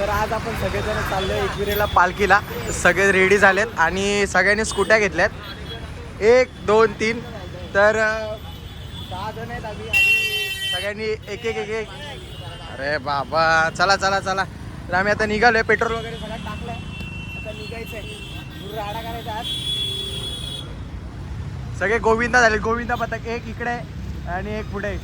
तर आज आपण सगळेजण चाललो आहे एकविरेला पालखीला. सगळे रेडी झालेत आणि सगळ्यांनी स्कूट्या घेतल्यात. एक दोन तीन. तर दहा जण आहेत आम्ही आणि सगळ्यांनी एक एक एक एक. अरे बाबा. चला चला चला. तर आम्ही आता निघालोय. पेट्रोल वगैरे सगळं टाकलंय. आता निघायचं आहे राडा करायचा आज. सगळे गोविंदा झाले. गोविंदा पथक एक इकडे आहे आणि एक पुढे. आहे.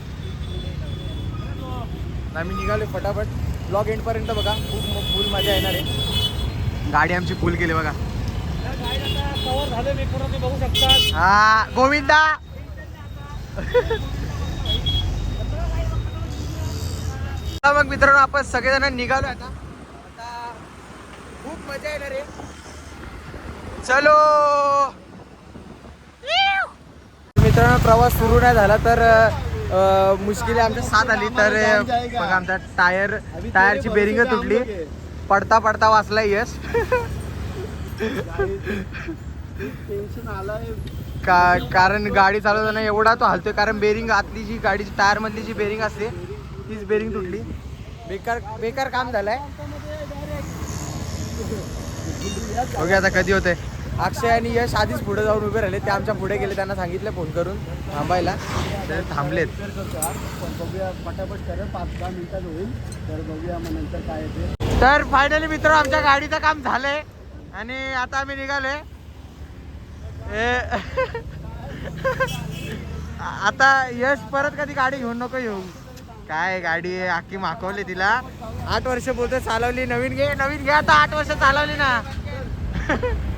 आम्ही निघालो फटाफट. ब्लॉग एंड पर्यंत बघा. खूप फुल मजा येणार आहे. गाडी आमची फुल केली बघा. बघू हा गोविंदा! मग मित्रांनो आपण सगळेजण निघालो आता. आता खूप मजा येणार आहे. चलो! मित्रांनो प्रवास सुरू नाही झाला तर मुश्किल आमच्या साथ आली तर मग बघा आमचा टायर टायरची बेरिंग तुटली. पडता पडता वाचला यश. टेन्शन आलंय का कारण गाडी चालवताना एवढा तो हलतोय कारण बेरिंग आतली जी गाडीची टायर मधली जी बेरिंग असते तीच बेरिंग तुटली. बेकार बेकार काम झालंय. ओके आता कधी होतंय. अक्षय आणि यश आधीच पुढे जाऊन उभे राहिले. ते आमच्या पुढे गेले त्यांना सांगितलं फोन करून थांबायला. तर थांबलेत. बघूया पटापट पाच दहा मिनिटात होईल तर बघूया मग नंतर काय येते तर फायनली मित्र आमच्या गाडीचं काम झालंय आणि आता आम्ही निघालोय. ए- आता यश परत कधी गाडी घेऊन नको येऊ. काय गाडी आहे आखी माकवली तिला. आठ वर्ष बोलतो चालवली नवीन घे नवीन घे आता आठ वर्ष चालवली ना.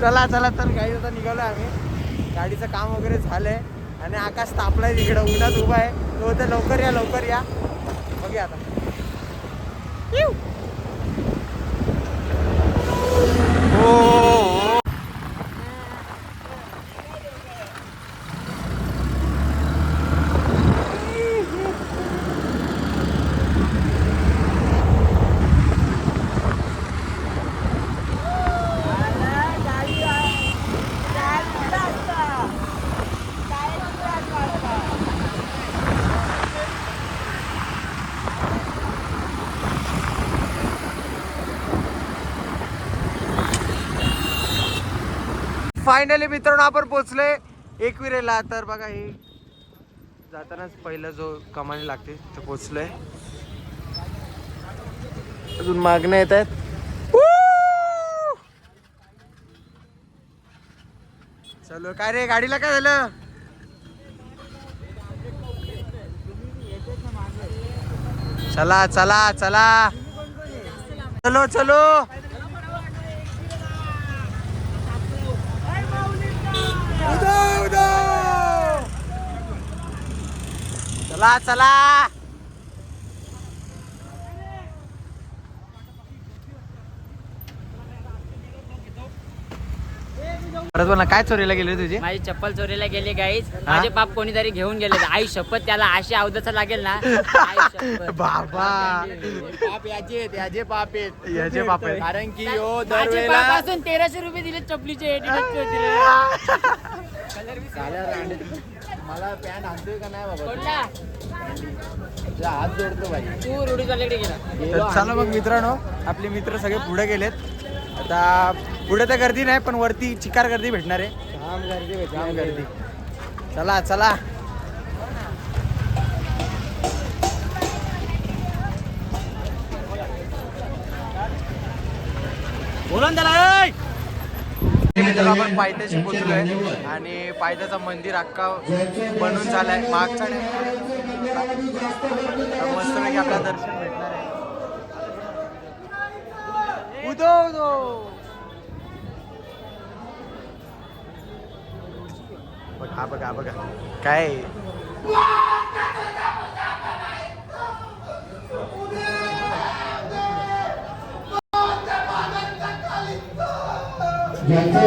चला चला तर गाडी आता निघालो आम्ही. गाडीचं काम वगैरे झालंय. आणि आकाश तापलाय तिकडं उन्हात उभा आहे. तो बोलतो लवकर या लवकर या. बघूया आता. हो. फायनली मित्रांनो आपण पोचलोय एकविरेला तर बघा हे. जातानाच पहिला जो कमानी लागते ते पोचलोय अजून मागण्या येत आहेत. चलो काय रे गाडीला काय झालं? चला चला चला. चलो चलो. उदो, उदो. चला चला परत बोल काय चोरीला गेले तुझी? माझी चप्पल चोरीला गेली गाईच माझे पाप कोणीतरी घेऊन गेले. आई शपथ त्याला अशी अवदसा लागेल ना. आई शपथ. बाबा. पाप याचे आहेत याचे पाप आहेत. याचे पाप आहेत. कारण की यो माझे दरवेळेला पाप असून तेराशे रुपये दिले चपलीचे. साल्या रांडे- मला पॅन्ट आणतोय का नाही बाबा? तुझा हात जोडतो भाई तू रुडीवाल्याकडे गेला. गेलो तर चला मग मित्रांनो आपले मित्र सगळे पुढे गेलेत. आता पुढे तर गर्दी नाही पण वरती चिकार गर्दी भेटणार आहे. जाम गर्दी भेटली. जाम गर्दी. चला चला. बोला ना त्याला! मित्रांनो, आपण पायथ्याशी पोहोचलोय आणि पायथ्याचं मंदिर अख्खा बनून झालाय मागच्या मस्त पैकी आपल्याला दर्शन भेटणार आहे उदो उदो बघा हा बघा हा बघा. काय? ज्यांचे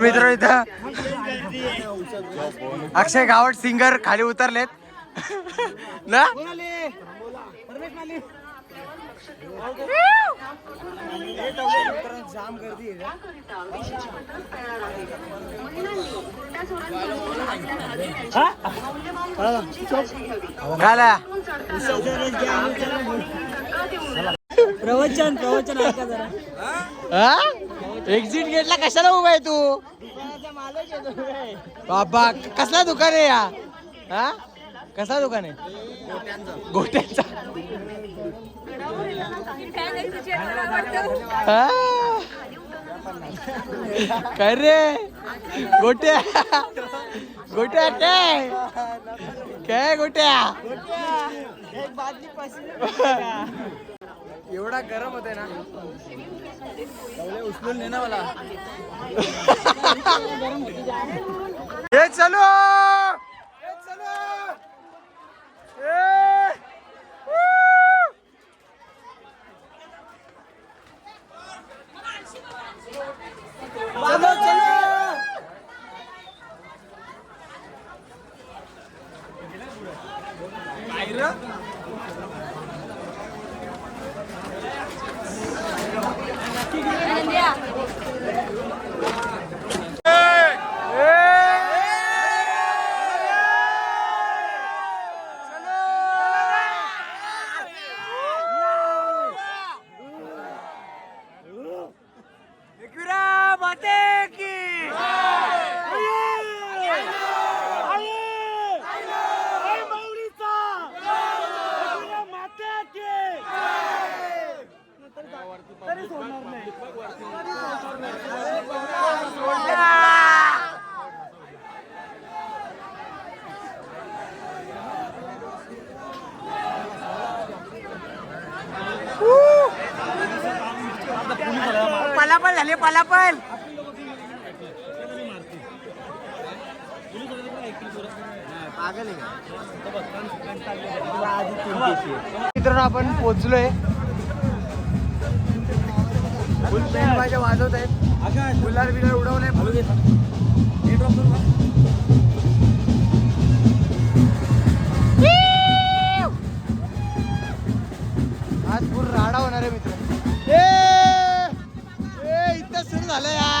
मित्र इथं अक्षय गावट सिंगर खाली उतरलेत. ना? झाला प्रवचन प्रवचन ऐका जरा. एक्झिट गेटला कशाला उभा आहे तू? बाबा कसला दुकान आहे या? हा? कसला दुकान आहे? गोट्यांचा. काय रे? गोट्या? गोट्या काय काय गोट्या? एवढा गरम होते ना. उचलून ने ना मला. हे चलो! हे चलो! ए! मला पण. मित्रांनो आपण पोचलोय फुल बँड माझ्या वाजवत आहेत. गुलाल बिलाल उडवलंय. आज पूर राडा होणार आहे मित्र झालं या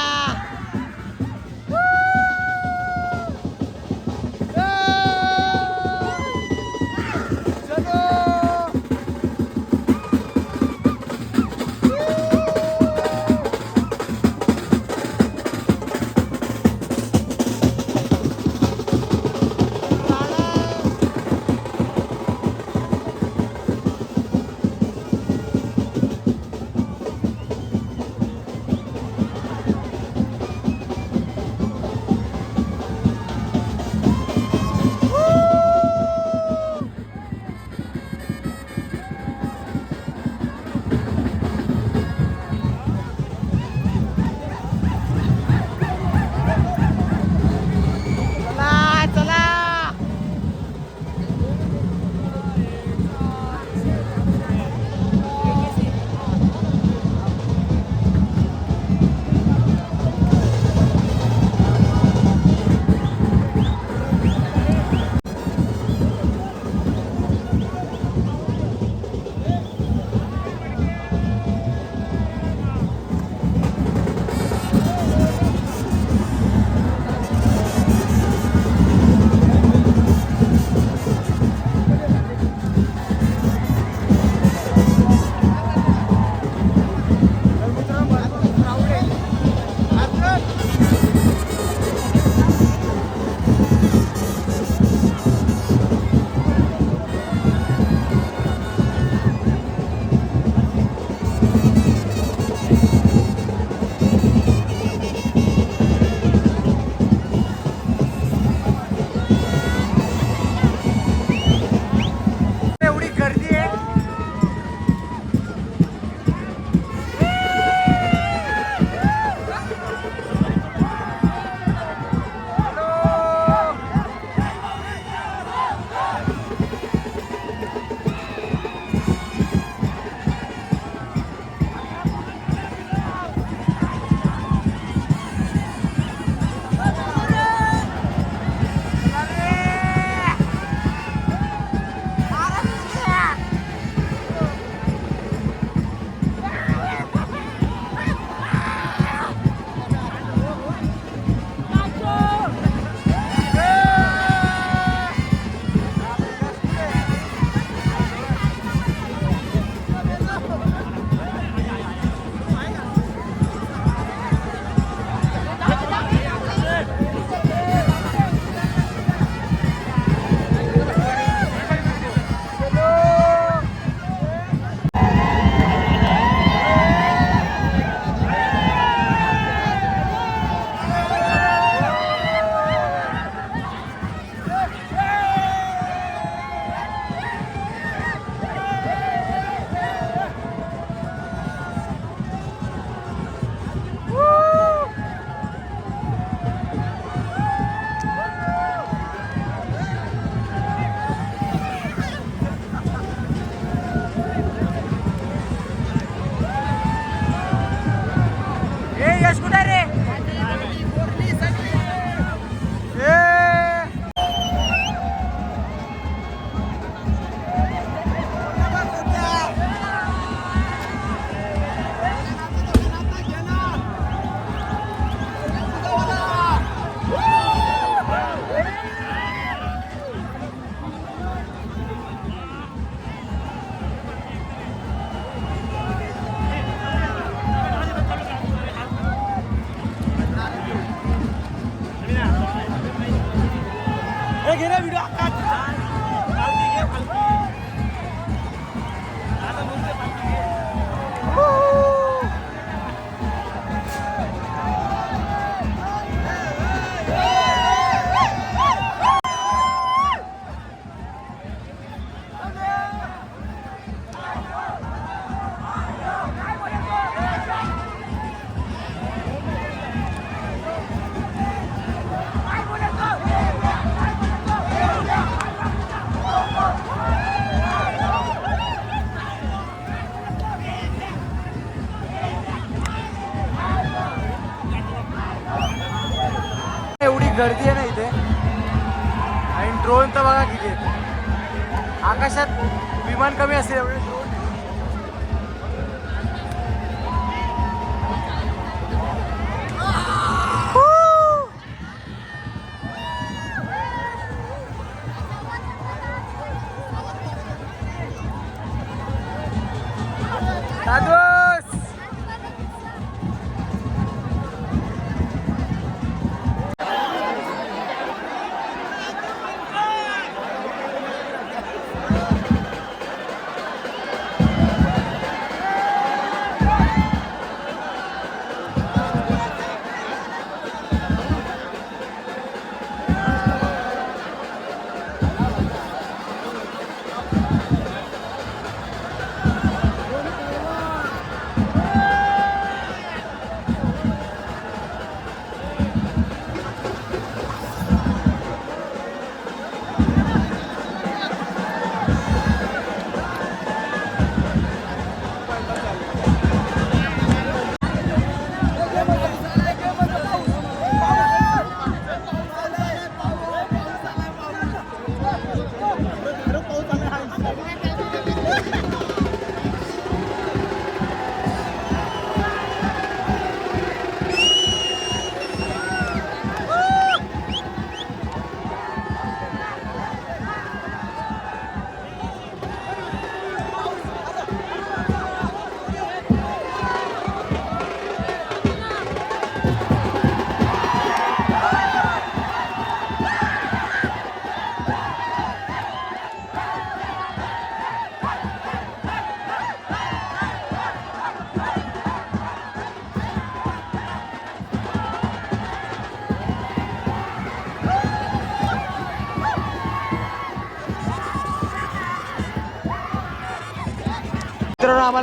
एवढी गर्दी आहे ना इथे. आणि ड्रोन तर बघा किती आकाशात विमान कमी असेल एवढे.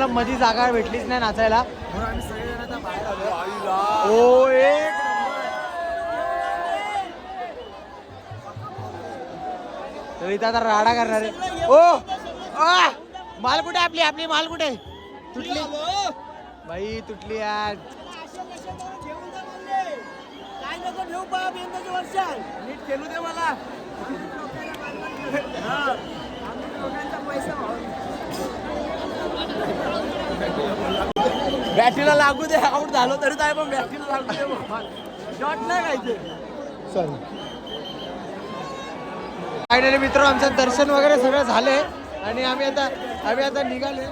मला मधी जागा भेटलीच नाही नाचायला. ओ एक इथं आता राडा करणार आहे. ओ माल कुठे आपली? आपली माल कुठे? तुटली. बाई तुटली आज. नीट खेळू दे मला. बॅटरीला लागू दे आउट झालो तरी काय पण बॅटरीला लागू दे शॉट नाही खायचे फायनली मित्र आमचं दर्शन वगैरे सगळं झाले आणि आम्ही आता आम्ही आता निघाले.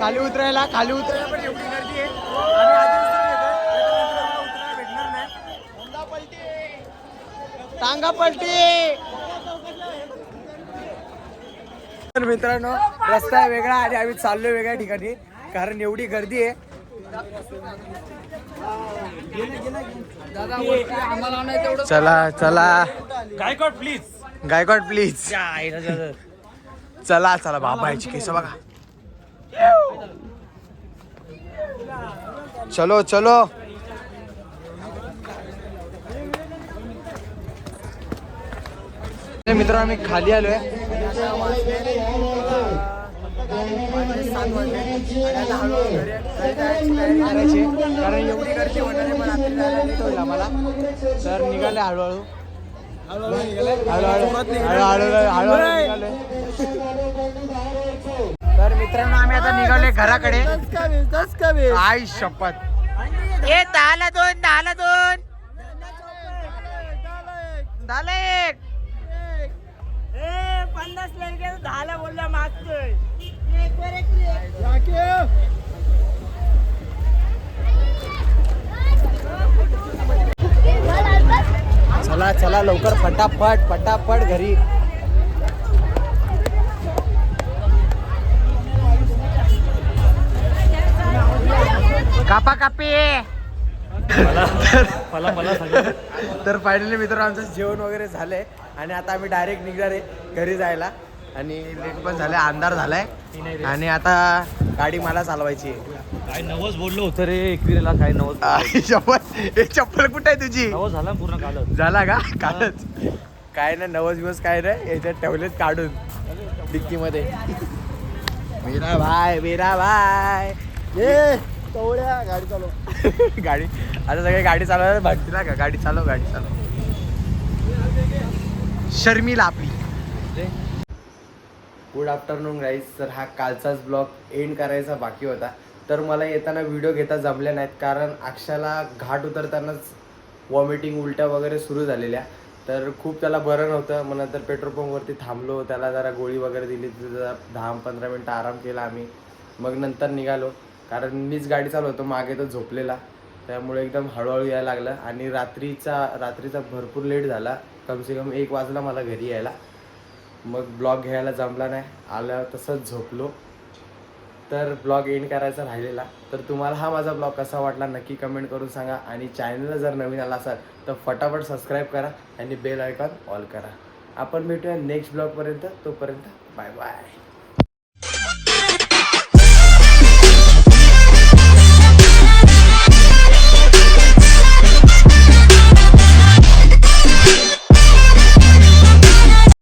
खाली उतरायला खाली उतरायला पण एवढी गर्दी आहे. टांगा पलटी! तर मित्रांनो रस्ता वेगळा आणि आम्ही चाललोय वेगळ्या ठिकाणी. कारण एवढी गर्दी आहे. चला चला. गायकवाड प्लीज गायकवाड प्लीज चला चला बाबा याची केस बघा. चलो चलो. मित्र आम्ही खाली आलोय. करायची कारण एवढी गर्दी होणार पण आपल्याला जायला लेट होईल आम्हाला. तर निघाले हळूहळू. हळूहळू हळूहळू हळूहळू तर मित्रांनो आम्ही आता निघाले घराकडे. आई शपथ. ए दहाला दोन दहाला दोन. दहाला एक. पन्नास दहाला बोलला मागतोय. चला चला चला लवकर फटाफट फटाफट घरी. कापा कापी मला मला तर फायनली मित्र आमचं जेवण वगैरे झालंय. आणि आता आम्ही डायरेक्ट निघणार आहे घरी जायला. आणि लेट पण झालंय अंधार झालाय. आणि आता गाडी मला चालवायची आहे. काय नवस बोललो होतं रे एकविरेला काय नवस आई, चप्पल हे चप्पल कुठे आहे तुझी? नवस झाला पूर्ण कालच. झाला का? कालच. काय नाही नवस दिवस काय नाही याच्यात ठेवलेत काढून. डिक्कीमध्ये. मेरा भाय मेरा भाय ए कवड्या गाडी चालव. गाडी आता सगळे गाडी चालवायला भागतील ना का? गाडी चालव गाडी चालव. शर्मिला आपली. गुड आफ्टरनून गाईज तर हा कालचाच ब्लॉग एंड करायचा बाकी होता. तर मला येताना व्हिडिओ घेता जमल्या नाहीत कारण अक्षाला घाट उतरतानाच वॉमिटिंग उलट्या वगैरे सुरू झालेल्या. तर खूप त्याला बरं नव्हतं. मग नंतर पेट्रोल पंपवरती थांबलो. त्याला जरा गोळी वगैरे दिली. तिथं जरा दहा पंधरा मिनटं आराम केला आम्ही. मग नंतर निघालो. कारण मीच गाडी चालवतो. मागे तो झोपलेला. त्यामुळे एकदम हळूहळू यायला लागलं. आणि रात्रीचा रात्रीचा भरपूर लेट झाला. कमसे कम एक वाजला मला घरी यायला. मग ब्लॉग घ्यायला जमला नाही. आलं तसंच झोपलो. तर ब्लॉग एंड करायचा राहिलेला. तर तुम्हाला हा माझा ब्लॉग कसा वाटला नक्की कमेंट करून सांगा. आणि चॅनलला जर नवीन आला असाल तर फटाफट सबस्क्राईब करा आणि बेल आयकॉन ऑल करा. आपण भेटूया नेक्स्ट ब्लॉगपर्यंत. तोपर्यंत बाय बाय.